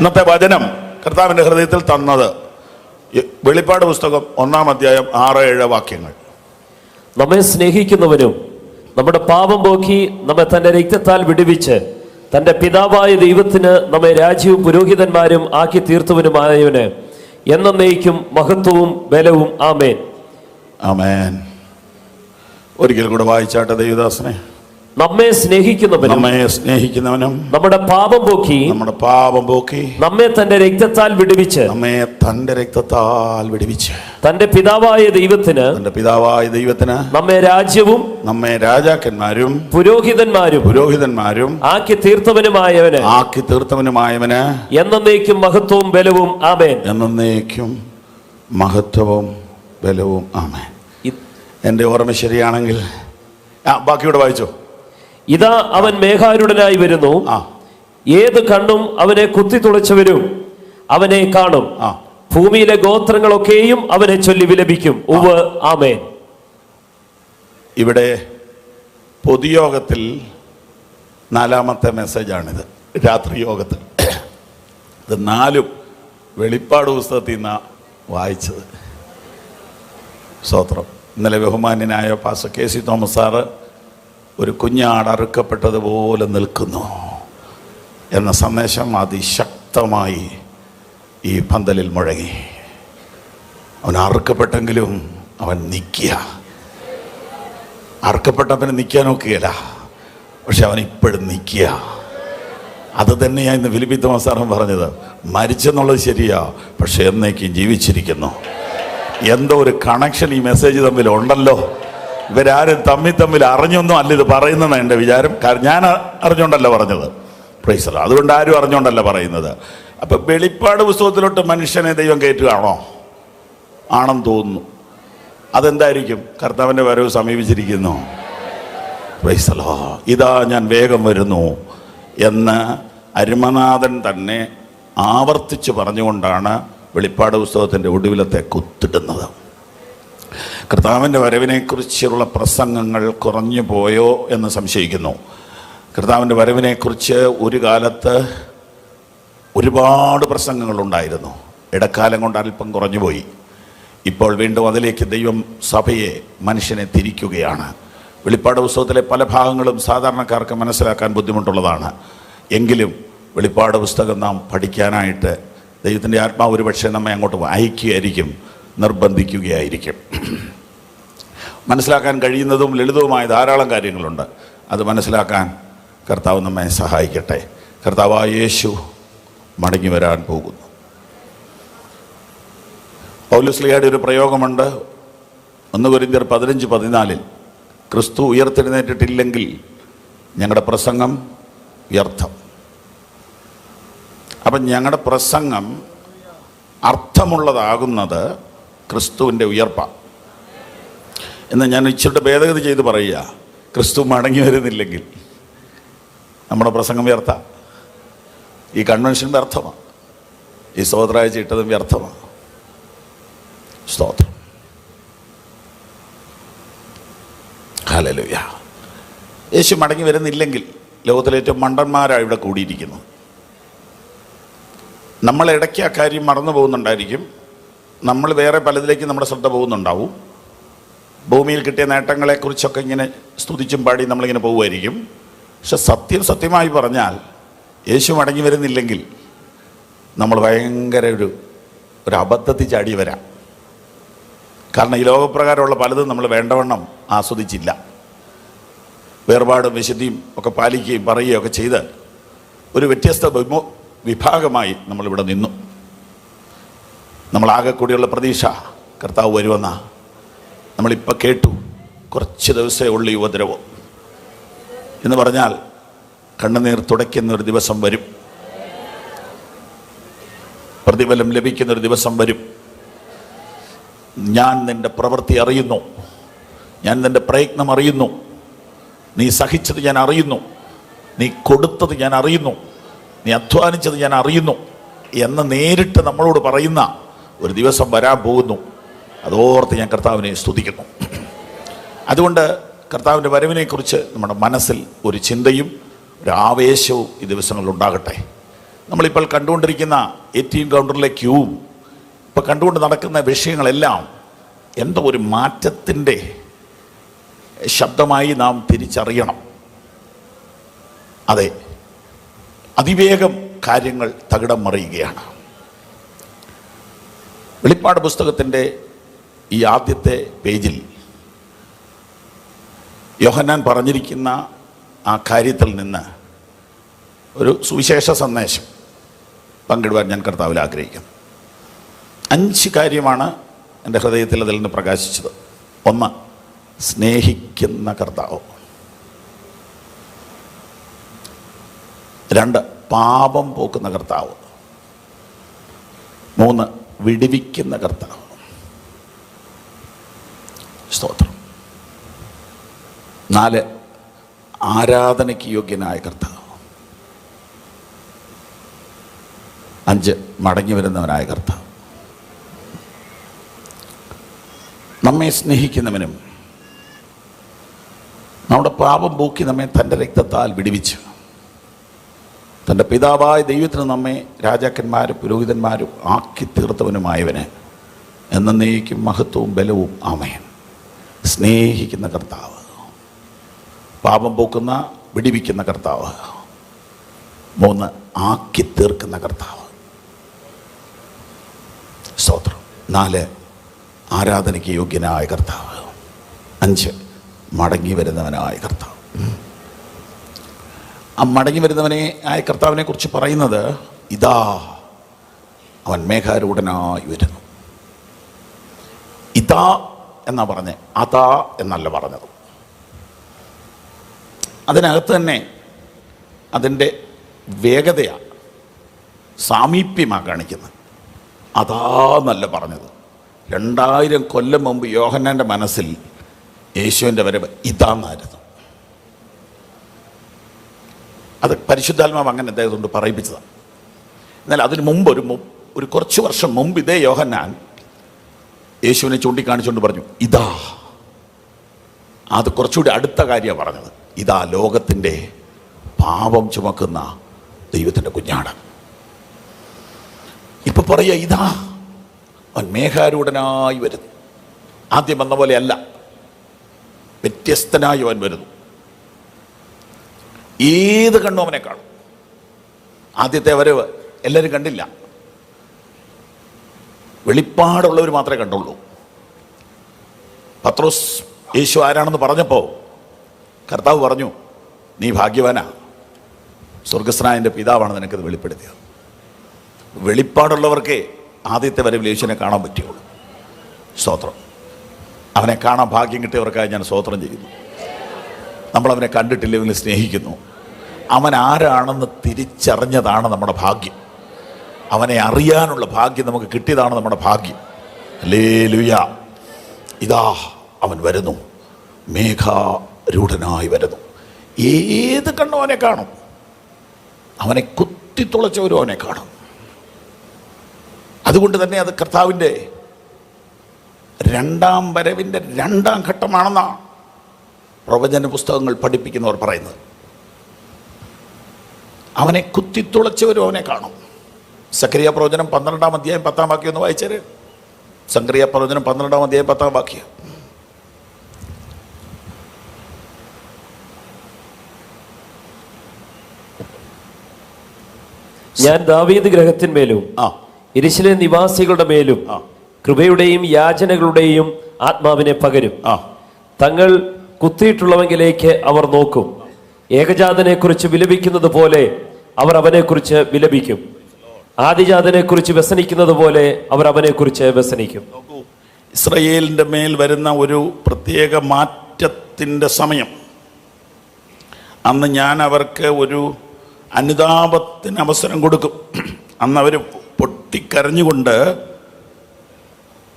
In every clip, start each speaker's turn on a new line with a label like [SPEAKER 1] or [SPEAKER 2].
[SPEAKER 1] ഇന്നത്തെ വചനം കർത്താവിന്റെ ഹൃദയത്തിൽ തന്നത്. വെളിപ്പാട് പുസ്തകം ഒന്നാം അധ്യായം ആറ് ഏഴ് വാക്യങ്ങൾ.
[SPEAKER 2] നമ്മെ സ്നേഹിക്കുന്നവനും നമ്മുടെ പാപം പോക്കി നമ്മെ തന്റെ രക്തത്താൽ വിടുവിച്ച് തന്റെ പിതാവായ ദൈവത്തിന് നമ്മെ രാജ്യവും പുരോഹിതന്മാരും ആക്കി തീർത്തവനുമായവന് എന്നേക്കും മഹത്വവും ബലവും. ആമേൻ.
[SPEAKER 1] ആമേൻ. ഒരിക്കൽ കൂടെ വായിച്ചാട്ടെ ദൈവദാസനെ.
[SPEAKER 2] നമ്മെ സ്നേഹിക്കുന്നവനും
[SPEAKER 1] നമ്മെ സ്നേഹിക്കുന്നവനും
[SPEAKER 2] നമ്മുടെ പാപം പോക്കി
[SPEAKER 1] നമ്മുടെ പാപം പോക്കി
[SPEAKER 2] നമ്മെ തന്റെ രക്തത്താൽ വിടുവിച്ച്
[SPEAKER 1] നമ്മെ തന്റെ രക്തത്താൽ വിടുവിച്ച്
[SPEAKER 2] തന്റെ പിതാവായ ദൈവത്തിന്
[SPEAKER 1] തന്റെ പിതാവായ ദൈവത്തിന്
[SPEAKER 2] നമ്മെ രാജ്യവും
[SPEAKER 1] നമ്മെ രാജാക്കന്മാരും
[SPEAKER 2] പുരോഹിതന്മാരും
[SPEAKER 1] പുരോഹിതന്മാരും
[SPEAKER 2] ആക്കി തീർത്തവനുമായവന്
[SPEAKER 1] ആക്കി തീർത്തവനുമായവന്
[SPEAKER 2] എന്നേക്കും മഹത്വവും ബലവും ആമേൻ.
[SPEAKER 1] എന്നേക്കും മഹത്വവും ബലവും ആമേൻ.
[SPEAKER 2] എന്റെ
[SPEAKER 1] എന്റെ ഓർമ്മ ശരിയാണെങ്കിൽ ആ ബാക്കിയോടെ വായിച്ചോ.
[SPEAKER 2] ഇതാ അവൻ മേഘാരുടനായി വരുന്നു. ഏത് കണ്ണും അവനെ കുത്തി തുളച്ചവരും അവനെ കാണും. ഭൂമിയിലെ ഗോത്രങ്ങളൊക്കെയും അവനെ ചൊല്ലി വിലപിക്കും. ഉവ് ആമേൻ.
[SPEAKER 1] ഇവിടെ പൊതുയോഗത്തിൽ നാലാമത്തെ മെസ്സേജാണിത്. രാത്രി യോഗത്തിൽ. ഇത് നാലും വെളിപ്പാട് പുസ്തകത്തിൽ നിന്നാണ് വായിച്ചത്. സ്തോത്രം ഇന്നലെ ബഹുമാന്യനായ പാസ കെ സി തോമസ് സാറ് ഒരു കുഞ്ഞാട് അറുക്കപ്പെട്ടതുപോലെ നിൽക്കുന്നു എന്ന സന്ദേശം അതിശക്തമായി ഈ പന്തലിൽ മുഴങ്ങി. അവൻ അറുക്കപ്പെട്ടെങ്കിലും അവൻ നിൽക്കുക അറുക്കപ്പെട്ടവന് നിൽക്കാൻ നോക്കുകയില്ല പക്ഷെ അവൻ ഇപ്പോഴും നിൽക്കുക അത് തന്നെയാണ് ഇന്ന് ഫിലിപ്പിത്ത സാറും പറഞ്ഞത്. മരിച്ചെന്നുള്ളത് ശരിയാ പക്ഷെ എന്നേക്കും ജീവിച്ചിരിക്കുന്നു. എന്തോ ഒരു കണക്ഷൻ ഈ മെസ്സേജ് തമ്മിൽ ഉണ്ടല്ലോ. ഇവരാരും തമ്മിൽ തമ്മിൽ അറിഞ്ഞൊന്നും അല്ല ഇത് പറയുന്നതാണ് എന്റെ വിചാരം. കാരണം ഞാൻ അറിഞ്ഞുകൊണ്ടല്ല പറഞ്ഞത്. പ്രൈസർ അതുകൊണ്ട് ആരും അറിഞ്ഞുകൊണ്ടല്ല പറയുന്നത്. അപ്പൊ വെളിപ്പാട് പുസ്തകത്തിലോട്ട് മനുഷ്യനെ ദൈവം കയറ്റുകയാണോ? ആണെന്ന് തോന്നുന്നു. അതെന്തായിരിക്കും? കർത്താവിന്റെ വരവ് സമീപിച്ചിരിക്കുന്നു. പ്രൈസലോ ഇതാ ഞാൻ വേഗം വരുന്നു എന്ന് അരുമനാഥൻ തന്നെ ആവർത്തിച്ച് പറഞ്ഞുകൊണ്ടാണ് വെളിപ്പാട് പുസ്തകത്തിന്റെ ഒടുവിലത്തെ കുത്തിടുന്നത്. കർത്താവിന്റെ വരവിനെക്കുറിച്ചുള്ള പ്രസംഗങ്ങൾ കുറഞ്ഞു പോയോ എന്ന് സംശയിക്കുന്നു. കർത്താവിന്റെ വരവിനെക്കുറിച്ച് ഒരു കാലത്ത് ഒരുപാട് പ്രസംഗങ്ങളുണ്ടായിരുന്നു. ഇടക്കാലം കൊണ്ട് അല്പം കുറഞ്ഞുപോയി ഇപ്പോൾ വീണ്ടും അതിലേക്ക് ദൈവം സഭയെ മനുഷ്യനെ തിരിക്കുകയാണ്. വെളിപ്പാട് പുസ്തകത്തിലെ പല ഭാഗങ്ങളും സാധാരണക്കാർക്ക് മനസ്സിലാക്കാൻ ബുദ്ധിമുട്ടുള്ളതാണ്. എങ്കിലും വെളിപ്പാട് പുസ്തകം നാം പഠിക്കാനായിട്ട് ദൈവത്തിന്റെ ആത്മാവ് ഒരുപക്ഷെ നമ്മെ അങ്ങോട്ട് അയക്കുകയായിരിക്കും നിർബന്ധിക്കുകയായിരിക്കും. മനസ്സിലാക്കാൻ കഴിയുന്നതും ലളിതവുമായ ധാരാളം കാര്യങ്ങളുണ്ട്. അത് മനസ്സിലാക്കാൻ കർത്താവ് നമ്മെ സഹായിക്കട്ടെ. കർത്താവായ യേശു മടങ്ങി വരാൻ പോകുന്നു. പൗലുസ്ലിയുടെ ഒരു പ്രയോഗമുണ്ട്. ഒന്ന് കുരിന്തിയർ പതിനഞ്ച് പതിനാലിൽ ക്രിസ്തു ഉയർത്തെഴുന്നേറ്റിട്ടില്ലെങ്കിൽ ഞങ്ങളുടെ പ്രസംഗം വ്യർത്ഥം. അപ്പം ഞങ്ങളുടെ പ്രസംഗം അർത്ഥമുള്ളതാകുന്നത് ക്രിസ്തുവിന്റെ ഉയർപ്പ. എന്ന് ഞാൻ ഇച്ചിരി ഭേദഗതി ചെയ്ത് പറയുക. ക്രിസ്തു മടങ്ങി വരുന്നില്ലെങ്കിൽ നമ്മുടെ പ്രസംഗം വ്യർത്ഥ. ഈ കൺവെൻഷൻ വ്യർത്ഥമാണ് ഈ സ്തോത്രാഴ്ച ഇട്ടതും വ്യർത്ഥമാണ് സ്തോത്രം. ഹല്ലേലൂയ. യേശു മടങ്ങി വരുന്നില്ലെങ്കിൽ ലോകത്തിലെ ഏറ്റവും മണ്ടന്മാരാണ് ഇവിടെ കൂടിയിരിക്കുന്നു നമ്മളിടയ്ക്ക് ആ കാര്യം മറന്നു പോകുന്നുണ്ടായിരിക്കും. നമ്മൾ വേറെ പലതിലേക്ക് നമ്മുടെ ശ്രദ്ധ പോകുന്നുണ്ടാവും. ഭൂമിയിൽ കിട്ടിയ നേട്ടങ്ങളെക്കുറിച്ചൊക്കെ ഇങ്ങനെ സ്തുതിച്ചും പാടി നമ്മളിങ്ങനെ പോകുമായിരിക്കും. പക്ഷെ സത്യം സത്യമായി പറഞ്ഞാൽ യേശു മടങ്ങി വരുന്നില്ലെങ്കിൽ നമ്മൾ ഭയങ്കര ഒരു ഒരു അബദ്ധത്തിൽ ചാടി വരാം. കാരണം ഈ ലോകപ്രകാരമുള്ള പലതും നമ്മൾ വേണ്ടവണ്ണം ആസ്വദിച്ചില്ല. വേർപാടും വിശുദ്ധിയും ഒക്കെ പാലിക്കുകയും പറയുകയും ഒക്കെ ചെയ്ത് ഒരു വ്യത്യസ്ത വിഭാഗമായി നമ്മളിവിടെ നിന്നു. നമ്മളാകെ കൂടിയുള്ള പ്രതീക്ഷ കർത്താവ് വരുമെന്ന നമ്മളിപ്പോൾ കേട്ടു. കുറച്ച് ദിവസമേ ഉള്ളൂ ഈ ഉപദ്രവം. എന്ന് പറഞ്ഞാൽ കണ്ണുനീർ തുടയ്ക്കുന്ന ഒരു ദിവസം വരും. പ്രതിഫലം ലഭിക്കുന്ന ഒരു ദിവസം വരും. ഞാൻ നിന്റെ പ്രവൃത്തി അറിയുന്നു. ഞാൻ നിന്റെ പ്രയത്നം അറിയുന്നു. നീ സഹിച്ചത് ഞാൻ അറിയുന്നു. നീ കൊടുത്തത് ഞാൻ അറിയുന്നു. നീ അധ്വാനിച്ചത് ഞാൻ അറിയുന്നു. എന്ന് നേരിട്ട് നമ്മളോട് പറയുന്ന ഒരു ദിവസം വരാൻ പോകുന്നു. അതോർത്ത് ഞാൻ കർത്താവിനെ സ്തുതിക്കുന്നു. അതുകൊണ്ട് കർത്താവിന്റെ വരവിനെക്കുറിച്ച് നമ്മുടെ മനസ്സിൽ ഒരു ചിന്തയും ഒരു ആവേശവും ഈ ദിവസങ്ങളിൽ ഉണ്ടാകട്ടെ. നമ്മളിപ്പോൾ കണ്ടുകൊണ്ടിരിക്കുന്ന എ ടി എം കൗണ്ടറിലെ ക്യൂവും ഇപ്പോൾ കണ്ടുകൊണ്ട് നടക്കുന്ന വിഷയങ്ങളെല്ലാം എന്തോ ഒരു മാറ്റത്തിന്റെ ശബ്ദമായി നാം തിരിച്ചറിയണം. അതെ അതിവേഗം കാര്യങ്ങൾ തകിടം മറിയുകയാണ്. വെളിപ്പാട് പുസ്തകത്തിന്റെ ഈ ആദ്യത്തെ പേജിൽ യോഹന്നാൻ പറഞ്ഞിരിക്കുന്ന ആ കാര്യത്തിൽ നിന്ന് ഒരു സുവിശേഷ സന്ദേശം പങ്കിടുവാൻ ഞാൻ കർത്താവിൽ ആഗ്രഹിക്കുന്നു. അഞ്ച് കാര്യമാണ് എന്റെ ഹൃദയത്തിൽ അതിൽ നിന്ന് പ്രകാശിച്ചത്. ഒന്ന് സ്നേഹിക്കുന്ന കർത്താവ്. രണ്ട് പാപം പോക്കുന്ന കർത്താവ്. മൂന്ന് വിടിവിക്കുന്ന കർത്താവ്. സ്തോത്രം. നാല് ആരാധനയ്ക്ക് യോഗ്യനായ കർത്താവ്. അഞ്ച് മടങ്ങി വരുന്നവനായ കർത്താവ്. നമ്മെ സ്നേഹിക്കുന്നവനും നമ്മുടെ പാപം പൂക്കി നമ്മെ തന്റെ രക്തത്താൽ വിടിവിച്ചു തന്റെ പിതാവായ ദൈവത്തിന് നമ്മെ രാജാക്കന്മാരും പുരോഹിതന്മാരും ആക്കി തീർത്തവനുമായവന്. എന്നേക്കും മഹത്വവും ബലവും ആമയൻ സ്നേഹിക്കുന്ന കർത്താവ്. പാപം പോക്കുന്ന വിടിവിക്കുന്ന കർത്താവ്. മൂന്ന് ആക്കി തീർക്കുന്ന കർത്താവ്. സ്തോത്രം. നാല് ആരാധനയ്ക്ക് യോഗ്യനായ കർത്താവ്. അഞ്ച് മടങ്ങി വരുന്നവനായ കർത്താവ്. ആ മടങ്ങി വരുന്നവനെ ആയ കർത്താവിനെ കുറിച്ച് പറയുന്നത് ഇതാ അവൻ മേഘാരൂഢനായി വരുന്നു. ഇതാ എന്നാ പറഞ്ഞ് അതാ എന്നല്ല പറഞ്ഞത്. അതിനകത്ത് തന്നെ അതിന്റെ വേഗതയാണ് സാമീപ്യമാണ് കാണിക്കുന്നത്. അതാ എന്നല്ല പറഞ്ഞത്. രണ്ടായിരം കൊല്ലം മുമ്പ് യോഹന്നാന്റെ മനസ്സിൽ യേശുവിന്റെ വരവ് ഇതാന്നായിരുന്നു. അത് പരിശുദ്ധാത്മാവ് അങ്ങനെ അദ്ദേഹം കൊണ്ട് പറയിപ്പിച്ചതാണ്. എന്നാൽ അതിന് മുമ്പ് ഒരു ഒരു കുറച്ച് വർഷം മുമ്പ് ഇതേ യോഹന്നാൻ യേശുവിനെ ചൂണ്ടിക്കാണിച്ചുകൊണ്ട് പറഞ്ഞു ഇതാ. അത് കുറച്ചുകൂടി അടുത്ത കാര്യമാണ് പറഞ്ഞത്. ഇതാ ലോകത്തിന്റെ പാപം ചുമക്കുന്ന ദൈവത്തിന്റെ കുഞ്ഞാണ് ഇപ്പൊ പറയുക ഇതാ. അവൻ മേഘാരൂഢനായി വരുന്നു. ആദ്യം വന്ന പോലെയല്ല. വ്യത്യസ്തനായി അവൻ വരുന്നു. ഏത് കണ്ണും അവനെ കാണും ആദ്യത്തെ വരവ് എല്ലാവരും കണ്ടില്ല. വെളിപ്പാടുള്ളവർ മാത്രമേ കണ്ടുള്ളൂ. പത്രോസ് യേശു ആരാണെന്ന് പറഞ്ഞപ്പോൾ കർത്താവ് പറഞ്ഞു നീ ഭാഗ്യവാനാ. സ്വർഗസ്നായന്റെ പിതാവാണ് നിനക്കത് വെളിപ്പെടുത്തിയത്. വെളിപ്പാടുള്ളവർക്കേ ആദ്യത്തെ വരവിൽ യേശുവിനെ കാണാൻ പറ്റുള്ളൂ സ്തോത്രം. അവനെ കാണാൻ ഭാഗ്യം കിട്ടിയവർക്കായി ഞാൻ സ്തോത്രം ചെയ്യുന്നു. നമ്മളവനെ കണ്ടിട്ടില്ലെങ്കിൽ സ്നേഹിക്കുന്നു. അവൻ ആരാണെന്ന് തിരിച്ചറിഞ്ഞതാണ് നമ്മുടെ ഭാഗ്യം. അവനെ അറിയാനുള്ള ഭാഗ്യം നമുക്ക് കിട്ടിയതാണ് നമ്മുടെ ഭാഗ്യം. അല്ലേ ലുയ ഇതാ അവൻ വരുന്നു. മേഘാരൂഢനായി വരുന്നു. ഏത് കണ്ണും അവനെ കാണും. അവനെ കുത്തിത്തുളച്ചവരും അവനെ കാണും. അതുകൊണ്ട് തന്നെ അത് കർത്താവിന്റെ രണ്ടാം വരവിന്റെ രണ്ടാം ഘട്ടമാണെന്നാണ് പ്രവചന പുസ്തകങ്ങൾ പഠിപ്പിക്കുന്നവർ പറയുന്നത്. അവനെ കുത്തിത്തുളച്ചവരും അവനെ കാണും. സക്രിയ പ്രവചനം പന്ത്രണ്ടാം അധ്യായം പത്താം വാക്യം ഒന്ന് വായിച്ചേര്. സക്രിയ പ്രവചനം പന്ത്രണ്ടാം അധ്യായം പത്താം വാക്യം.
[SPEAKER 2] ഞാൻ ദാവീദ് ഗ്രഹത്തിന്മേലും
[SPEAKER 1] ആ.
[SPEAKER 2] ഇരിശിലെ നിവാസികളുടെ മേലും
[SPEAKER 1] ആ.
[SPEAKER 2] കൃപയുടെയും യാചനകളുടെയും ആത്മാവിനെ പകരും.
[SPEAKER 1] ആ.
[SPEAKER 2] തങ്ങൾ കുത്തിയിട്ടുള്ളവങ്കിലേക്ക് അവർ നോക്കും. ഏകജാതനെ കുറിച്ച് വിലപിക്കുന്നത് പോലെ അവർ അവനെക്കുറിച്ച് വിലപിക്കും. ആദിജാതനെ കുറിച്ച് വ്യസനിക്കുന്നത് പോലെ അവർ അവനെക്കുറിച്ച് വ്യസനിക്കും.
[SPEAKER 1] ഇസ്രയേലിന്റെ മേൽ വരുന്ന ഒരു പ്രത്യേക മാറ്റത്തിന്റെ സമയം. അന്ന് ഞാൻ അവർക്ക് ഒരു അനുതാപത്തിന് അവസരം കൊടുക്കും. അന്ന് അവർ പൊട്ടിക്കരഞ്ഞുകൊണ്ട്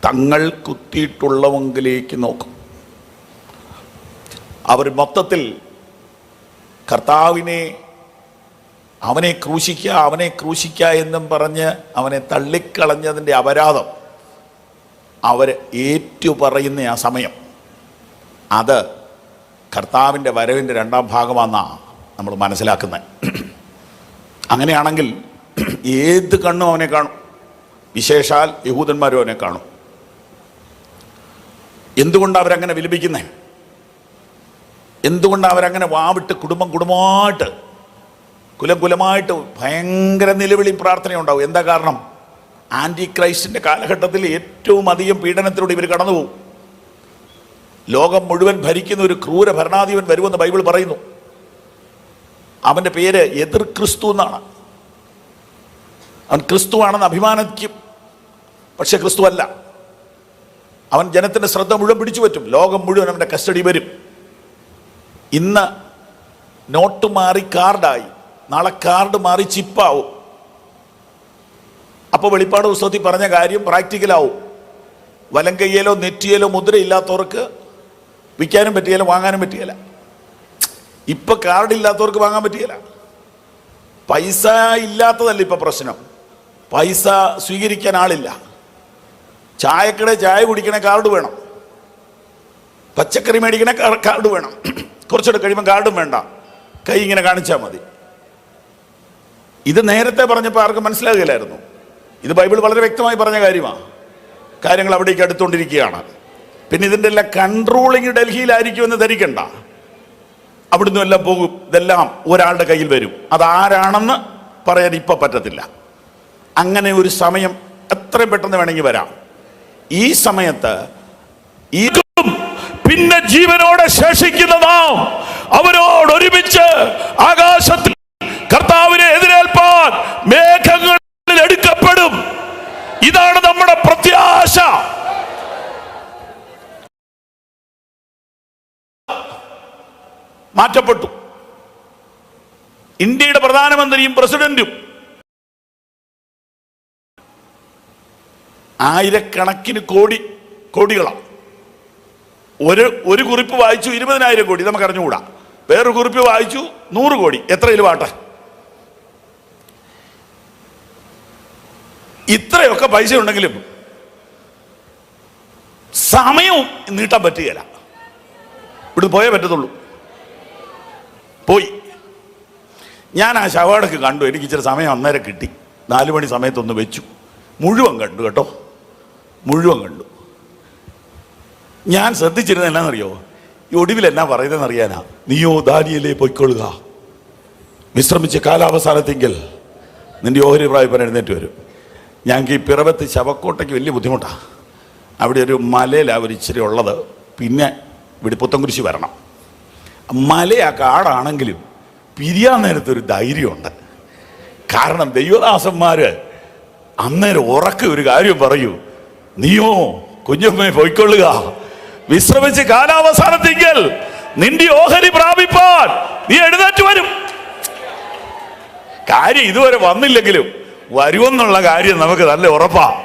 [SPEAKER 1] തങ്ങൾ കുത്തിയിട്ടുള്ളവങ്കിലേക്ക് നോക്കും. അവർ മൊത്തത്തിൽ കർത്താവിനെ അവനെ ക്രൂശിക്കുക അവനെ ക്രൂശിക്കുക എന്നും പറഞ്ഞ് അവനെ തള്ളിക്കളഞ്ഞതിന്റെ അപരാധം അവർ ഏറ്റുപറയുന്ന ആ സമയം. അത് കർത്താവിന്റെ വരവിന്റെ രണ്ടാം ഭാഗമാണെന്നാണ് നമ്മൾ മനസ്സിലാക്കുന്നത് അങ്ങനെയാണെങ്കിൽ ഏത് കണ്ണും അവനെ കാണും. വിശേഷാൽ യഹൂദന്മാരും അവനെ കാണും. എന്തുകൊണ്ട് അവരങ്ങനെ വിലപിക്കുന്നേ? എന്തുകൊണ്ട് അവരങ്ങനെ വാവിട്ട് കുടുംബം കുടുംബമായിട്ട് കുലം കുലമായിട്ട് ഭയങ്കര നിലവിളി പ്രാർത്ഥന ഉണ്ടാവും. എന്താ കാരണം? ആന്റി ക്രൈസ്റ്റിന്റെ കാലഘട്ടത്തിൽ ഏറ്റവും അധികം പീഡനത്തിലൂടെ ഇവർ കടന്നുപോകും. ലോകം മുഴുവൻ ഭരിക്കുന്ന ഒരു ക്രൂര ഭരണാധിപൻ വരുമെന്ന് ബൈബിൾ പറയുന്നു. അവന്റെ പേര് എതിർ ക്രിസ്തു എന്നാണ്. അവൻ ക്രിസ്തുവാണെന്ന് അഭിമാനിക്കും. പക്ഷെ ക്രിസ്തു അല്ല. അവൻ ജനത്തിന്റെ ശ്രദ്ധ മുഴുവൻ പിടിച്ചു പറ്റും ലോകം മുഴുവൻ അവന്റെ കസ്റ്റഡി വരും. ഇന്ന് നോട്ട് മാറി കാർഡായി. നാളെ കാർഡ് മാറി ചിപ്പാവും. അപ്പോൾ വെളിപ്പാട് പുസ്തകത്തിൽ പറഞ്ഞ കാര്യം പ്രാക്ടിക്കലാവും. വലം കയ്യിലോ നെറ്റിയിലോ മുദ്രയില്ലാത്തവർക്ക് വിൽക്കാനും പറ്റിയല്ല വാങ്ങാനും പറ്റിയല്ല ഇപ്പം കാർഡ് ഇല്ലാത്തവർക്ക് വാങ്ങാൻ പറ്റിയല്ല പൈസ ഇല്ലാത്തതല്ല ഇപ്പം പ്രശ്നം. പൈസ സ്വീകരിക്കാൻ ആളില്ല. ചായക്കട ചായ കുടിക്കണ കാർഡ് വേണം. പച്ചക്കറി മേടിക്കണ കാർഡ് വേണം. കുറച്ചുകൂടെ കഴിയുമ്പോൾ കാർഡും വേണ്ട. കൈ ഇങ്ങനെ കാണിച്ചാൽ മതി. ഇത് നേരത്തെ പറഞ്ഞപ്പോൾ ആർക്കും മനസ്സിലാകില്ലായിരുന്നു. ഇത് ബൈബിൾ വളരെ വ്യക്തമായി പറഞ്ഞ കാര്യമാണ് കാര്യങ്ങൾ അവിടേക്ക് അടുത്തുകൊണ്ടിരിക്കുകയാണ്. പിന്നെ ഇതിന്റെ എല്ലാം കൺട്രോളിങ് ഡൽഹിയിലായിരിക്കുമെന്ന് ധരിക്കണ്ട. അവിടുന്ന് എല്ലാം പോകും. ഇതെല്ലാം ഒരാളുടെ കയ്യിൽ വരും. അതാരാണെന്ന് പറയാൻ ഇപ്പം പറ്റത്തില്ല. അങ്ങനെ ഒരു സമയം എത്രയും പെട്ടെന്ന് വേണമെങ്കിൽ വരാം. ഈ സമയത്ത് ഈ പിന്നെ ജീവനോടെ ശേഷിക്കുന്ന നാം അവരോട് ഒരുമിച്ച് ആകാശത്തിൽ കർത്താവിനെ എതിരേൽപ്പാൻ മേഘങ്ങളിൽ എടുക്കപ്പെടും. ഇതാണ് നമ്മുടെ പ്രത്യാശ. മാറ്റപ്പെട്ടു. ഇന്ത്യയുടെ പ്രധാനമന്ത്രിയും പ്രസിഡന്റും ആയിരക്കണക്കിന് കോടി കോടികളാണ്. ഒരു ഒരു കുറിപ്പ് വായിച്ചു ഇരുപതിനായിരം കോടി നമുക്ക് അറിഞ്ഞുകൂടാ. വേറൊരു കുറിപ്പ് വായിച്ചു നൂറ് കോടി. എത്ര ഇലുവാട്ടെ? ഇത്രയൊക്കെ പൈസ ഉണ്ടെങ്കിലും സമയവും നീട്ടാൻ പറ്റുകയില്ല. ഇവിടെ പോയേ പറ്റത്തുള്ളൂ. പോയി. ഞാൻ ആ ശവാടൊക്കെ കണ്ടു. എനിക്ക് ഇച്ചിരി സമയം അന്നേരം കിട്ടി. നാല് മണി സമയത്തൊന്ന് വെച്ചു. മുഴുവൻ കണ്ടു കേട്ടോ. മുഴുവൻ കണ്ടു. ഞാൻ ശ്രദ്ധിച്ചിരുന്ന എന്നാണെന്നറിയോ ഈ ഒടുവിൽ എന്നാ പറയുന്നതെന്ന് അറിയാനാ നീയോ ദാനിയലേ പൊയ്ക്കൊള്ളുക. വിശ്രമിച്ച് കാലാവസാനത്തെങ്കിൽ നിന്റെ ഓഹരി പ്രായപ്പൻ എഴുന്നേറ്റ് വരും. ഞങ്ങൾക്ക് ഈ പിറവത്ത് ശവക്കോട്ടയ്ക്ക് വലിയ ബുദ്ധിമുട്ടാണ് അവിടെ ഒരു മലയിലാണ് ഒരു ഇച്ചിരി ഉള്ളത്. പിന്നെ ഇവിടെ പുത്തൻകുരിശി വരണം. മലയാ കാടാണെങ്കിലും പിരിയാൻ നേരത്തെ ഒരു ധൈര്യമുണ്ട്. കാരണം ദൈവദാസന്മാർ അന്നേരം ഉറക്കെ ഒരു കാര്യം പറയൂ. നീയോ കുഞ്ഞമ്മയെ പോയിക്കൊള്ളുക. വിശ്രമിച്ച് കാലാവസാനത്തെങ്കിൽ നിന്റെ ഓഹരി പ്രാപിപ്പാൻ നീ എഴുന്നേറ്റ് വരും. കാര്യം ഇതുവരെ വന്നില്ലെങ്കിലും വരുമെന്നുള്ള കാര്യം നമുക്ക് നല്ല ഉറപ്പാ.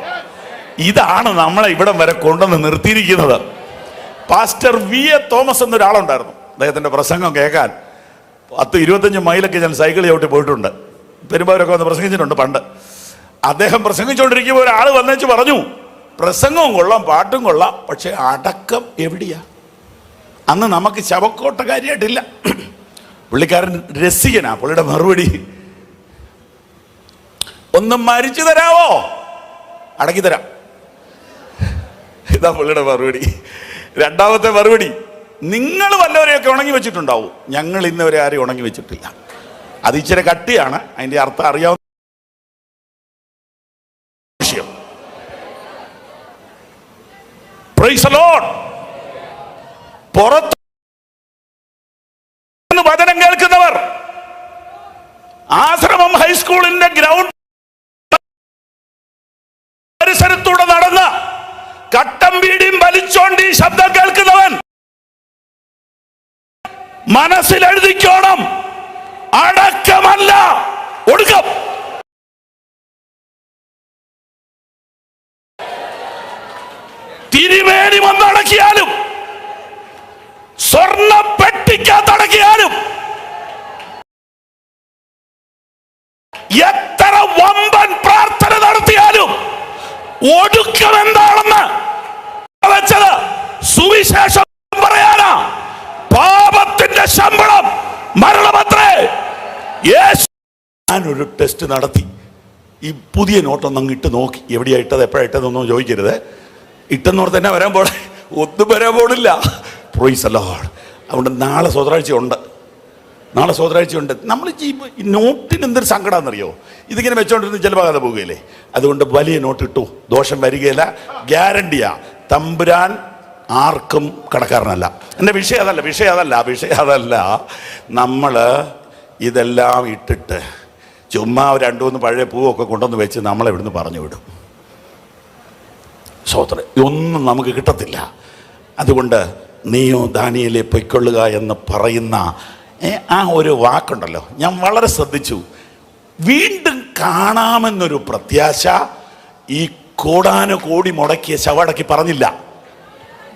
[SPEAKER 1] ഇതാണ് നമ്മളെ ഇവിടം വരെ കൊണ്ടുവന്ന് നിർത്തിയിരിക്കുന്നത്. പാസ്റ്റർ വി എ തോമസ് എന്നൊരാളുണ്ടായിരുന്നു. അദ്ദേഹത്തിന്റെ പ്രസംഗം കേൾക്കാൻ പത്ത് ഇരുപത്തഞ്ച് മൈലൊക്കെ ഞാൻ സൈക്കിൾ ചവിട്ടി പോയിട്ടുണ്ട്. പെരുമ്പാവരൊക്കെ വന്ന് പ്രസംഗിച്ചിട്ടുണ്ട് പണ്ട്. അദ്ദേഹം പ്രസംഗിച്ചുകൊണ്ടിരിക്കുമ്പോൾ ഒരാൾ വന്നേച്ച് പറഞ്ഞു പ്രസംഗവും കൊള്ളാം പാട്ടും കൊള്ളാം പക്ഷെ അടക്കം എവിടെയാ? അന്ന് നമുക്ക് ശവക്കോട്ട കാര്യമായിട്ടില്ല പുള്ളിക്കാരൻ രസികനാ പുള്ളിയുടെ മറുപടി. ഒന്നും മരിച്ചു തരാവോ? അടക്കി തരാം. ഇതാ പുള്ളിയുടെ മറുപടി. രണ്ടാമത്തെ മറുപടി നിങ്ങൾ വല്ലവരെയൊക്കെ ഉണങ്ങി വെച്ചിട്ടുണ്ടാവും. ഞങ്ങൾ ഇന്നവരെ ആരെയും ഉണങ്ങി വെച്ചിട്ടില്ല. അത് ഇച്ചിരി കട്ടിയാണ് അതിന്റെ അർത്ഥം അറിയാവുന്ന പുറത്ത് വചനം കേൾക്കുന്നവർ ആശ്രമം ഹൈസ്കൂളിന്റെ ഗ്രൗണ്ട് പരിസരത്തൂടെ നടന്ന കട്ടം വീടിയും വലിച്ചോണ്ട് ശബ്ദം കേൾക്കുന്നവൻ മനസ്സിൽ എഴുതിക്കോണം അടക്കമല്ല ഒടുക്കം. തിരുമേനി വന്നടക്കിയാലും സ്വർണ പെട്ടിക്കകത്തടക്കിയാലും എത്ര വമ്പൻ പ്രാർത്ഥന നടത്തിയാലും ഒടുക്കം എന്താണെന്ന് വെച്ചത് സുവിശേഷം പറയാനാ. പാപത്തിന്റെ ശമ്പളം മരണമത്രേ. ഞാനൊരു ടെസ്റ്റ് നടത്തി. ഈ പുതിയ നോട്ടൊന്നും അങ്ങ് ഇട്ട് നോക്കി. എവിടെയാ ഇട്ടത്? എപ്പോഴാണ് ഇട്ടതെന്നൊന്നും ചോദിക്കരുത്. ഇട്ടെന്നോർത്ത് തന്നെ വരാൻ പോണേ? ഒന്നും വരാൻ പോണില്ല. പ്രൊയ്സ് അലോഡ് അതുകൊണ്ട് നാളെ സ്വതരാഴ്ച ഉണ്ട് നാളെ സ്വതരാഴ്ച ഉണ്ട് നമ്മൾ ഈ നോട്ടിന് എന്തൊരു സങ്കടമാണെന്നറിയോ ഇതിങ്ങനെ വെച്ചോണ്ടിരുന്ന് ചിലപ്പോൾ കഥ പോകുകയില്ലേ അതുകൊണ്ട് വലിയ നോട്ട് ഇട്ടു ദോഷം വരികയില്ല. ഗ്യാരണ്ടിയാ. തമ്പുരാൻ ആർക്കും കടക്കാരനല്ല. എന്റെ വിഷയം അതല്ല വിഷയം അതല്ല വിഷയം അതല്ല. നമ്മൾ ഇതെല്ലാം ഇട്ടിട്ട് ചുമ്മാ ഒരു രണ്ടു മൂന്ന് പഴയ പൂവൊക്കെ കൊണ്ടുവന്ന് വെച്ച് നമ്മളെ ഇവിടുന്ന് പറഞ്ഞു വിടും. സോത്ര ഒന്നും നമുക്ക് കിട്ടത്തില്ല. അതുകൊണ്ട് നീയോ ദാനിയലെ പൊയ്ക്കൊള്ളുക എന്ന് പറയുന്ന ആ ഒരു വാക്കുണ്ടല്ലോ. ഞാൻ വളരെ ശ്രദ്ധിച്ചു. വീണ്ടും കാണാമെന്നൊരു പ്രത്യാശ ഈ കോടാന കോടി മുടക്കിയ ശവടക്കി പറഞ്ഞില്ല.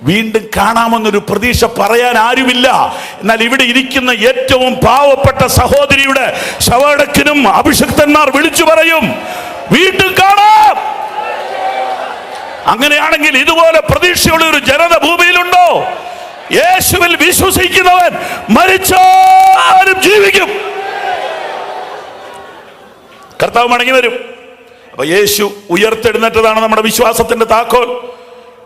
[SPEAKER 1] വീണ്ടും കാണാമെന്നൊരു പ്രതീക്ഷ പറയാൻ ആരുമില്ല. എന്നാൽ ഇവിടെ ഇരിക്കുന്ന ഏറ്റവും പാവപ്പെട്ട സഹോദരിയുടെ ശവടക്കിനും അഭിഷക്തന്മാർ വിളിച്ചു പറയും വീണ്ടും കാണാം. അങ്ങനെയാണെങ്കിൽ ഇതുപോലെ പ്രതീക്ഷയുള്ള ഒരു ജനത ഭൂമിയിലുണ്ടോ? യേശുവിൽ വിശ്വസിക്കുന്നവൻ മരിച്ചാലും ജീവിക്കും. കർത്താവ് മടങ്ങി വരും. അപ്പൊ യേശു ഉയർത്തെഴുന്നേറ്റതാണ് നമ്മുടെ വിശ്വാസത്തിന്റെ താക്കോൽ.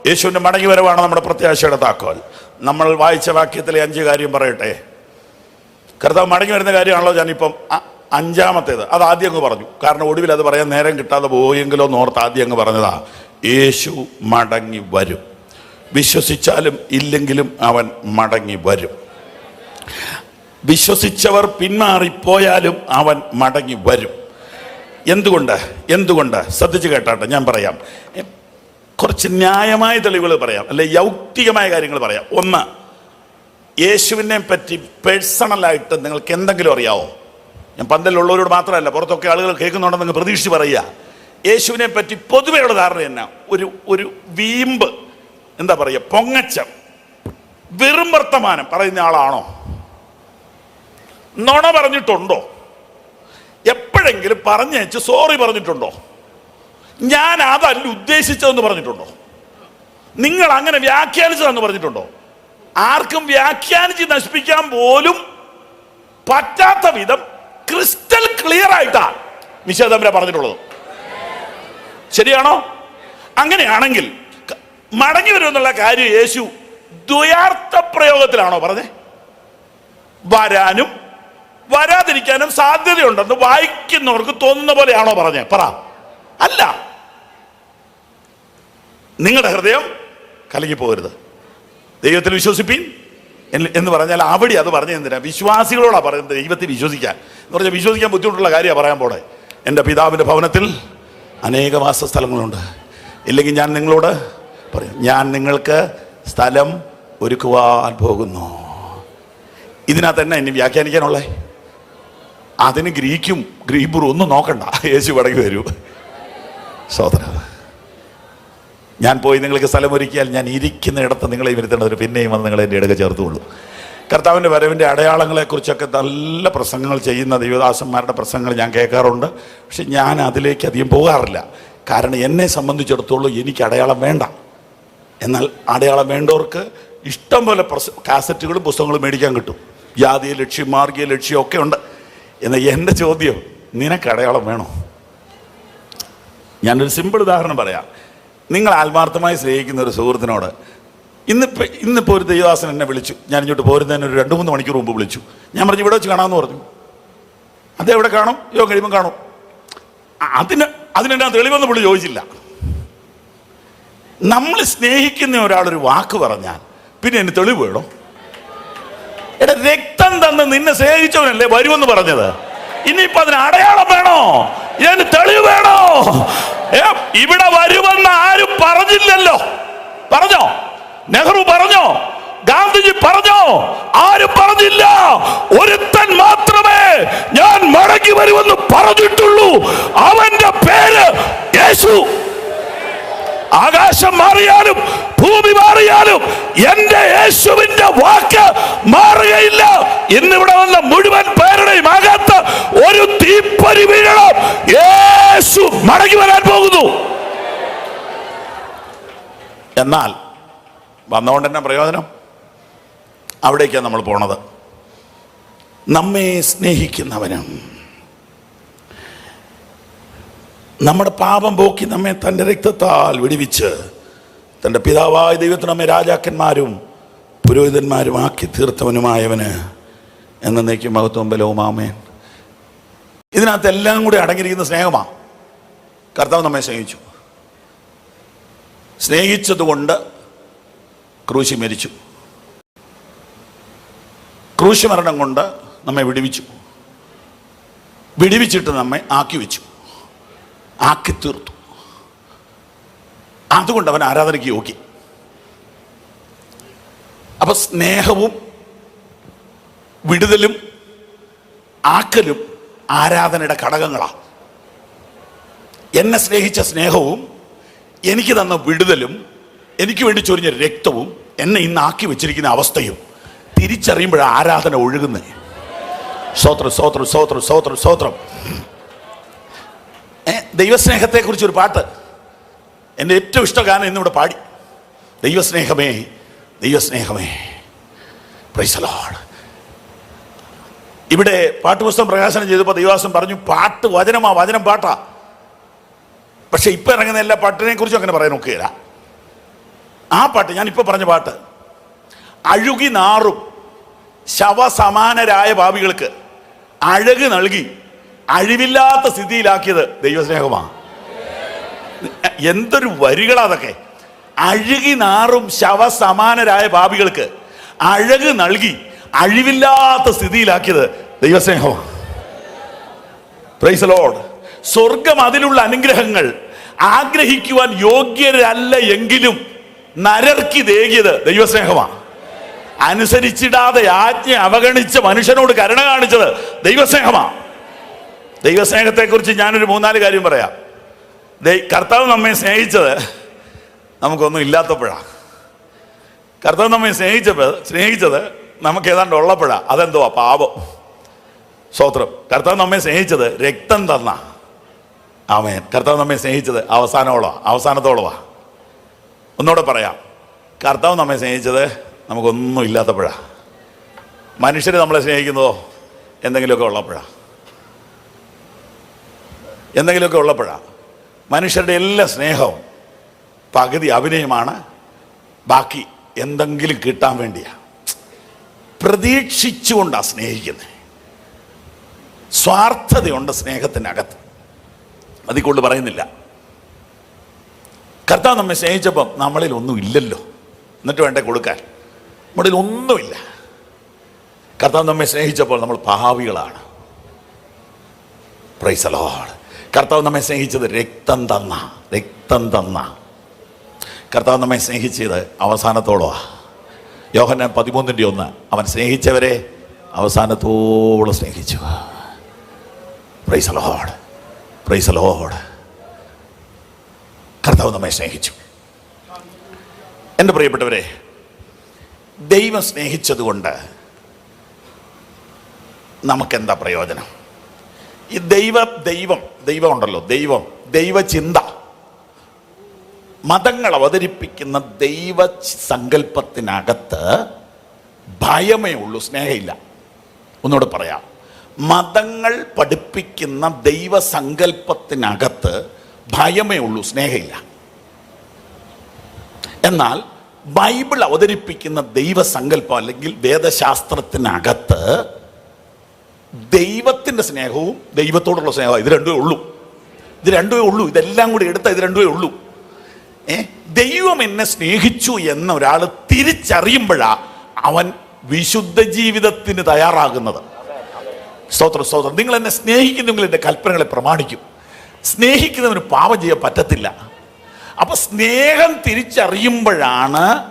[SPEAKER 1] യേശുവിന്റെ മടങ്ങി വരവാണ് നമ്മുടെ പ്രത്യാശയുടെ താക്കോൽ. നമ്മൾ വായിച്ച വാക്യത്തിലെ അഞ്ച് കാര്യം പറയട്ടെ. കർത്താവ് മടങ്ങി വരുന്ന കാര്യമാണല്ലോ ഞാനിപ്പം അഞ്ചാമത്തേത്. അത് ആദ്യം അങ്ങ് പറഞ്ഞു. കാരണം ഒടുവിൽ അത് പറയാൻ നേരം കിട്ടാതെ പോയെങ്കിലോ എന്നോർത്ത് ആദ്യം അങ്ങ് പറഞ്ഞതാ യേശു മടങ്ങി വരും. വിശ്വസിച്ചാലും ഇല്ലെങ്കിലും അവൻ മടങ്ങി വരും. വിശ്വസിച്ചവർ പിന്മാറിപ്പോയാലും അവൻ മടങ്ങി വരും. എന്തുകൊണ്ട്? എന്തുകൊണ്ട്? ശ്രദ്ധിച്ച് കേട്ടാട്ടെ ഞാൻ പറയാം. കുറച്ച് ന്യായമായ തെളിവുകൾ പറയാം അല്ലെ യൗക്തികമായ കാര്യങ്ങൾ പറയാം. ഒന്ന് യേശുവിനെ പറ്റി പേഴ്സണലായിട്ട് നിങ്ങൾക്ക് എന്തെങ്കിലും അറിയാവോ? ഞാൻ പന്തലുള്ളവരോട് മാത്രമല്ല പുറത്തൊക്കെ ആളുകൾ കേൾക്കുന്നുണ്ടെന്ന് നിങ്ങൾ പ്രതീക്ഷിച്ച് പറയുക. യേശുവിനെ പറ്റി പൊതുവെയുള്ള ധാരണ എന്നാ? ഒരു ഒരു വീമ്പ് എന്താ പറയുക പൊങ്ങച്ചം. വെറും വർത്തമാനം പറയുന്ന ആളാണോ? നുണ പറഞ്ഞിട്ടുണ്ടോ? എപ്പോഴെങ്കിലും പറഞ്ഞയച്ച് സോറി പറഞ്ഞിട്ടുണ്ടോ? ഞാൻ അതല്ല ഉദ്ദേശിച്ചതെന്ന് പറഞ്ഞിട്ടുണ്ടോ? നിങ്ങൾ അങ്ങനെ വ്യാഖ്യാനിച്ചതെന്ന് പറഞ്ഞിട്ടുണ്ടോ? ആർക്കും വ്യാഖ്യാനിച്ച് നശിപ്പിക്കാൻ പോലും പറ്റാത്ത വിധം ക്രിസ്റ്റൽ ക്ലിയർ ആയിട്ടാ നിഷേധം പറഞ്ഞിട്ടുള്ളത്. ശരിയാണോ? അങ്ങനെയാണെങ്കിൽ മടങ്ങി വരുമെന്നുള്ള കാര്യം യേശു ദ്വയാർത്ഥ പ്രയോഗത്തിലാണോ പറഞ്ഞേ? വരാനും വരാതിരിക്കാനും സാധ്യതയുണ്ടെന്ന് വായിക്കുന്നവർക്ക് തോന്നുന്ന പോലെയാണോ പറഞ്ഞേ? പറ. അല്ല. നിങ്ങളുടെ ഹൃദയം കലങ്ങി പോകരുത്. ദൈവത്തിൽ വിശ്വസിപ്പീൻ. എന്ന് പറഞ്ഞാൽ അവിടെ അത് പറഞ്ഞ എന്തിനാ? വിശ്വാസികളോടാണ് പറയുന്നത് ദൈവത്തിൽ വിശ്വസിക്കാൻ. എന്ന് പറഞ്ഞാൽ വിശ്വസിക്കാൻ ബുദ്ധിമുട്ടുള്ള കാര്യമാണ് പറയാൻ പോടെ എന്റെ പിതാവിന്റെ ഭവനത്തിൽ അനേക വാസസ്ഥലങ്ങളുണ്ട് ഇല്ലെങ്കിൽ ഞാൻ നിങ്ങളോട് പറയും ഞാൻ നിങ്ങൾക്ക് സ്ഥലം ഒരുക്കുവാൻ പോകുന്നു. ഇതിനകത്ത് തന്നെ ഇനി വ്യാഖ്യാനിക്കാനുള്ളേ? അതിന് ഗ്രീക്കും ഗ്രീബറും ഒന്നും നോക്കണ്ട. യേശു പടങ്ങി വരൂ സോദര ഞാൻ പോയി നിങ്ങൾക്ക് സ്ഥലം ഒരുക്കിയാൽ ഞാൻ ഇരിക്കുന്ന ഇടത്ത് നിങ്ങളെ വരുത്തേണ്ടതിന് പിന്നെയും വന്ന് നിങ്ങൾ എന്റെ ഇടയ്ക്ക് ചേർത്തുള്ളൂ കർത്താവിന്റെ വരവിന്റെ അടയാളങ്ങളെക്കുറിച്ചൊക്കെ നല്ല പ്രസംഗങ്ങൾ ചെയ്യുന്ന ദൈവദാസന്മാരുടെ പ്രസംഗങ്ങൾ ഞാൻ കേൾക്കാറുണ്ട്. പക്ഷെ ഞാൻ അതിലേക്ക് അധികം പോകാറില്ല. കാരണം എന്നെ സംബന്ധിച്ചിടത്തോളം എനിക്ക് അടയാളം വേണ്ട. എന്നാൽ അടയാളം വേണ്ടവർക്ക് ഇഷ്ടം പോലെ കാസറ്റുകളും പുസ്തകങ്ങളും മേടിക്കാൻ കിട്ടും. ജാതീയ ലക്ഷ്യം മാർഗീയ ലക്ഷ്യം ഒക്കെ ഉണ്ട്. എന്നാൽ എന്റെ ചോദ്യം നിനക്ക് അടയാളം വേണോ? ഞാനൊരു സിമ്പിൾ ഉദാഹരണം പറയാം. നിങ്ങൾ ആത്മാർത്ഥമായി സ്നേഹിക്കുന്ന ഒരു സുഹൃത്തിനോട് ഇന്നിപ്പോൾ ഇന്നിപ്പോൾ ഒരു ദൈവദാസൻ എന്നെ വിളിച്ചു. ഞാൻ ഇങ്ങോട്ട് പോരുന്നതിന് ഒരു രണ്ട് മൂന്ന് മണിക്കൂർ മുമ്പ് വിളിച്ചു. ഞാൻ പറഞ്ഞു ഇവിടെ വെച്ച് കാണാമെന്ന് പറഞ്ഞു. അത് എവിടെ കാണും? യോ കഴിയുമ്പോൾ കാണും. അതിന് അതിനെന്നാ തെളിവെന്ന് പുള്ളി ചോദിച്ചില്ല. നമ്മൾ സ്നേഹിക്കുന്ന ഒരാളൊരു വാക്ക് പറഞ്ഞാൽ പിന്നെ എന്നെ തെളിവ് വേണം? എടാ രക്തം തന്ന് നിന്നെ സ്നേഹിച്ചവനല്ലേ വരുമെന്ന് പറഞ്ഞത്? ഇനിയിപ്പോ അതിന് അടയാളം വേണോ? ഇതിന് തെളിവ് വേണോ? ഇവിടെ വരുമെന്ന് ആരും പറഞ്ഞില്ലല്ലോ. പറഞ്ഞോ? നെഹ്റു പറഞ്ഞോ? ഗാന്ധിജി പറഞ്ഞോ? ആരും പറഞ്ഞില്ല. ഒരുത്തൻ മാത്രമേ ഞാൻ മടങ്ങി വരുമെന്ന് പറഞ്ഞിട്ടുള്ളൂ. അവന്റെ പേര് യേശു. ആകാശം മാറിയാലും ഭൂമി മാറിയാലും എന്റെ യേശുവിന്റെ വാക്ക് മാറുകയില്ല. ഇന്നിവിടെ വന്ന മുഴുവൻ പേരുടെയും അകത്ത് ഒരു തീപ്പൊരി വീഴണം. യേശു മടങ്ങി വരാൻ പോകുന്നു. എന്നാൽ വന്നുകൊണ്ട് തന്നെ പ്രയോജനം? അവിടേക്കാണ് നമ്മൾ പോണത്. നമ്മെ സ്നേഹിക്കുന്നവനും നമ്മുടെ പാപം പോക്കി നമ്മെ തന്റെ രക്തത്താൽ വിടിവിച്ച് തന്റെ പിതാവായ ദൈവത്തിന് നമ്മെ രാജാക്കന്മാരും പുരോഹിതന്മാരും ആക്കി തീർത്തവനുമായവന് എന്നേക്കും മഹത്വം ബലവുമാമേൻ ഇതിനകത്ത് എല്ലാം കൂടി അടങ്ങിയിരിക്കുന്ന സ്നേഹമാണ് കർത്താവ് നമ്മെ സ്നേഹിച്ചു. സ്നേഹിച്ചതുകൊണ്ട് ക്രൂശി മരിച്ചു. ക്രൂശി മരണം കൊണ്ട് നമ്മെ വിടിവിച്ചു. വിടിവിച്ചിട്ട് നമ്മെ ആക്കി വെച്ചു. ആക്കി തീർത്തു. അതുകൊണ്ട് അവൻ ആരാധനയ്ക്ക് യോഗ്യ അപ്പൊ സ്നേഹവും വിടുതലും ആക്കലും ആരാധനയുടെ ഘടകങ്ങളാണ് എന്നെ സ്നേഹിച്ച സ്നേഹവും എനിക്ക് തന്ന വിടുതലും എനിക്ക് വേണ്ടി ചൊരിഞ്ഞ രക്തവും എന്നെ ഇന്ന് ആക്കി വെച്ചിരിക്കുന്ന അവസ്ഥയും തിരിച്ചറിയുമ്പോഴാണ് ആരാധന ഒഴുകുന്നത്. സ്തോത്രം സ്തോത്രം സ്തോത്രം സ്തോത്രം സ്തോത്രം. ഏ ദൈവസ്നേഹത്തെക്കുറിച്ച് ഒരു പാട്ട് എന്റെ ഏറ്റവും ഇഷ്ട ഗാനം ഇന്നിവിടെ പാടി. ദൈവസ്നേഹമേ ദൈവസ്നേഹമേ. പ്രൈസലോട് ഇവിടെ പാട്ടുപുസ്തകം പ്രകാശനം ചെയ്തപ്പോൾ ദൈവാസം പറഞ്ഞു പാട്ട് വചനമാ വചനം പാട്ടാ. പക്ഷെ ഇപ്പം ഇറങ്ങുന്ന എല്ലാ പാട്ടിനെ കുറിച്ചും അങ്ങനെ പറയാൻ നോക്കുകയില്ല ആ പാട്ട് ഞാൻ ഇപ്പൊ പറഞ്ഞ പാട്ട് അഴുകി നാറും ശവസമാനരായ ഭാവികൾക്ക് അഴക് നൽകി അഴിവില്ലാത്ത സ്ഥിതിയിലാക്കിയത് ദൈവസ്നേഹമാണ്. എന്തൊരു വരികളാ അതൊക്കെ. അഴുകി നാറും ശവസമാനരായ ഭാവികൾക്ക് അഴക് നൽകി അഴിവില്ലാത്ത സ്ഥിതിയിലാക്കിയത് ദൈവസ്നേഹമാണ്. പ്രൈസ് സ്വർഗം അതിലുള്ള അനുഗ്രഹങ്ങൾ ആഗ്രഹിക്കുവാൻ യോഗ്യരല്ല എങ്കിലും നരർക്കി ദേകിയത് ദൈവസ്നേഹമാണ്. അനുസരിച്ചിടാതെ ആജ്ഞ അവഗണിച്ച മനുഷ്യനോട് കരുണ കാണിച്ചത് ദൈവസ്നേഹമാണ്. ദൈവസ്നേഹത്തെക്കുറിച്ച് ഞാനൊരു മൂന്നാൽ കാര്യം പറയാം. കർത്താവ് നമ്മെ സ്നേഹിച്ചത് നമുക്കൊന്നും ഇല്ലാത്തപ്പോഴാണ് കർത്താവ് നമ്മെ സ്നേഹിച്ചപ്പോൾ സ്നേഹിച്ചത് നമുക്ക് ഏതാണ്ട് ഉള്ളപ്പോഴാണ് അതെന്തുവാ? പാപം. സ്തോത്രം. കർത്താവ് നമ്മെ സ്നേഹിച്ചത് രക്തം തന്ന. ആമേൻ. കർത്താവ് നമ്മെ സ്നേഹിച്ചത് അവസാനോളോ അവസാനത്തോളവാ. ഒന്നുകൂടെ പറയാം. കർത്താവ് നമ്മെ സ്നേഹിച്ചത് നമുക്കൊന്നും ഇല്ലാത്തപ്പോഴാണ് മനുഷ്യർ നമ്മളെ സ്നേഹിക്കുന്നതോ എന്തെങ്കിലുമൊക്കെ ഉള്ളപ്പോഴാ. എന്തെങ്കിലുമൊക്കെ ഉള്ളപ്പോഴാണ് മനുഷ്യരുടെ എല്ലാ സ്നേഹവും പകുതി അഭിനയമാണ് ബാക്കി എന്തെങ്കിലും കിട്ടാൻ വേണ്ടിയാണ് പ്രതീക്ഷിച്ചുകൊണ്ടാണ് സ്നേഹിക്കുന്നത് സ്വാർത്ഥതയുണ്ട് സ്നേഹത്തിനകത്ത്. അതിക്കൊണ്ട് പറയുന്നില്ല. കർത്താവ് നമ്മെ സ്നേഹിച്ചപ്പം നമ്മളിൽ ഒന്നും ഇല്ലല്ലോ. എന്നിട്ട് വേണ്ടേ കൊടുക്കാൻ? നമ്മളിൽ ഒന്നുമില്ല. കർത്താവ് നമ്മെ സ്നേഹിച്ചപ്പോൾ നമ്മൾ പാവികളാണ്. പ്രൈസലോട് കർത്താവ് നമ്മെ സ്നേഹിച്ചത് രക്തം തന്ന രക്തം തന്ന. കർത്താവ് നമ്മെ സ്നേഹിച്ചത് അവസാനത്തോളമാ യോഹന്നാൻ പതിമൂന്നിന്റെ ഒന്ന് അവൻ സ്നേഹിച്ചവരെ അവസാനത്തോളം സ്നേഹിച്ചു. പ്രൈസ് ലോഡ് പ്രൈസ് ലോഡ് കർത്താവ് നമ്മെ സ്നേഹിച്ചു. എന്റെ പ്രിയപ്പെട്ടവരെ ദൈവം സ്നേഹിച്ചതുകൊണ്ട് നമുക്കെന്താ പ്രയോജനം? ഈ ദൈവ ദൈവം ദൈവം ഉണ്ടല്ലോ ദൈവം ദൈവചിന്ത. മതങ്ങൾ അവതരിപ്പിക്കുന്ന ദൈവ സങ്കല്പത്തിനകത്ത് ഭയമേ ഉള്ളൂ സ്നേഹമില്ല. ഒന്നുകൂടെ പറയാം. മതങ്ങൾ പഠിപ്പിക്കുന്ന ദൈവസങ്കല്പത്തിനകത്ത് ഭയമേ ഉള്ളൂ സ്നേഹമില്ല. എന്നാൽ ബൈബിൾ അവതരിപ്പിക്കുന്ന ദൈവസങ്കല്പം അല്ലെങ്കിൽ വേദശാസ്ത്രത്തിനകത്ത് ദൈവത്തിന്റെ സ്നേഹവും ദൈവത്തോടുള്ള സ്നേഹവും ഇത് രണ്ടുമേ ഉള്ളൂ. ഇത് രണ്ടുമേ ഉള്ളൂ. ഇതെല്ലാം കൂടി എടുത്താൽ ഇത് രണ്ടുമേ ഉള്ളൂ. ഏ? ദൈവം എന്നെ സ്നേഹിച്ചു എന്ന ഒരാൾ തിരിച്ചറിയുമ്പോഴാണ് അവൻ വിശുദ്ധ ജീവിതത്തിന് തയ്യാറാകുന്നത്. സ്തോത്രം സ്തോത്രം. നിങ്ങൾ എന്നെ സ്നേഹിക്കുന്നെങ്കിൽ എന്റെ കൽപ്പനകളെ പ്രമാണിക്കും. സ്നേഹിക്കുന്നവന് പാപം ചെയ്യാൻ പറ്റത്തില്ല. അപ്പൊ സ്നേഹം തിരിച്ചറിയുമ്പോഴാണ്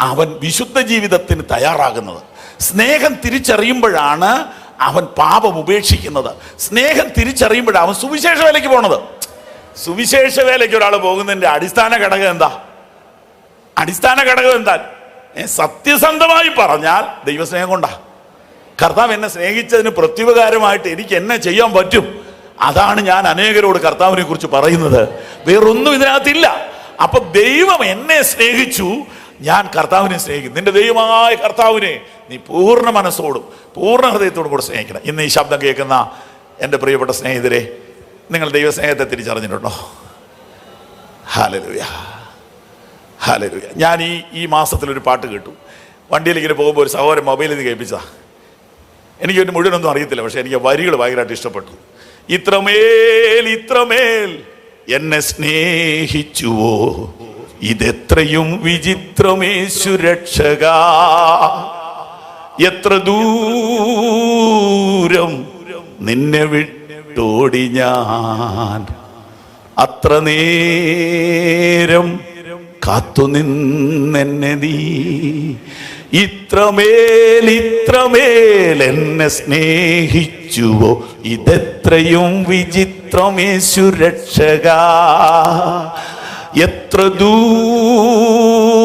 [SPEAKER 1] അവൻ വിശുദ്ധ ജീവിതത്തിന് തയ്യാറാകുന്നത്. സ്നേഹം തിരിച്ചറിയുമ്പോഴാണ് അവൻ പാപം ഉപേക്ഷിക്കുന്നത്. സ്നേഹം തിരിച്ചറിയുമ്പോഴാണ് അവൻ സുവിശേഷ വേലയ്ക്ക് പോണത്. സുവിശേഷ വേലയ്ക്ക് ഒരാൾ പോകുന്നതിന്റെ അടിസ്ഥാന ഘടകം എന്താ? അടിസ്ഥാന ഘടകം എന്താ? സത്യസന്ധമായി പറഞ്ഞാൽ ദൈവസ്നേഹം കൊണ്ടാ. കർത്താവ് എന്നെ സ്നേഹിച്ചതിന് പ്രത്യുപകാരമായിട്ട് എനിക്ക് എന്നെ ചെയ്യാൻ പറ്റും. അതാണ് ഞാൻ അനേകരോട് കർത്താവിനെ കുറിച്ച് പറയുന്നത്. വേറൊന്നും ഇതിനകത്തില്ല. അപ്പൊ ദൈവം എന്നെ സ്നേഹിച്ചു ഞാൻ കർത്താവിനെ സ്നേഹിക്കുന്നു നിന്റെ ദൈവമായ കർത്താവിനെ നീ പൂർണ മനസ്സോടും പൂർണ ഹൃദയത്തോടും കൂടെ സ്നേഹിക്കണം. ഇന്ന് ഈ ശബ്ദം കേൾക്കുന്ന എന്റെ പ്രിയപ്പെട്ട സ്നേഹിതരെ നിങ്ങൾ ദൈവസ്നേഹത്തെ തിരിച്ചറിഞ്ഞിട്ടുണ്ടോ? ഹാലലുയ ഹാലലുയ ഞാൻ ഈ ഈ മാസത്തിലൊരു പാട്ട് കേട്ടു. വണ്ടിയിൽ ഇങ്ങനെ പോകുമ്പോൾ ഒരു സഹോദരൻ മൊബൈലിൽ നിന്ന് കേൾപ്പിച്ചതാ. എനിക്ക് ഒരു മുഴുവനൊന്നും അറിയത്തില്ല പക്ഷേ എനിക്ക് വരികൾ ഭയങ്കരമായിട്ട് ഇഷ്ടപ്പെട്ടു. ഇത്രമേൽ ഇത്രമേൽ എന്നെ സ്നേഹിച്ചുവോ? ഇതെത്രയും വിചിത്രമേ സുരക്ഷക എത്ര ദൂരം നിന്നെ വിട്ടോടി ഞാൻ. അത്ര നേരം കാത്തു കാത്തുനിന്നെന്നെ നീ. ഇത്രമേൽ ഇത്രമേൽ എന്നെ സ്നേഹിച്ചുവോ. ഇതെത്രയും വിചിത്രമേ സുരക്ഷക എത്ര ദൂരം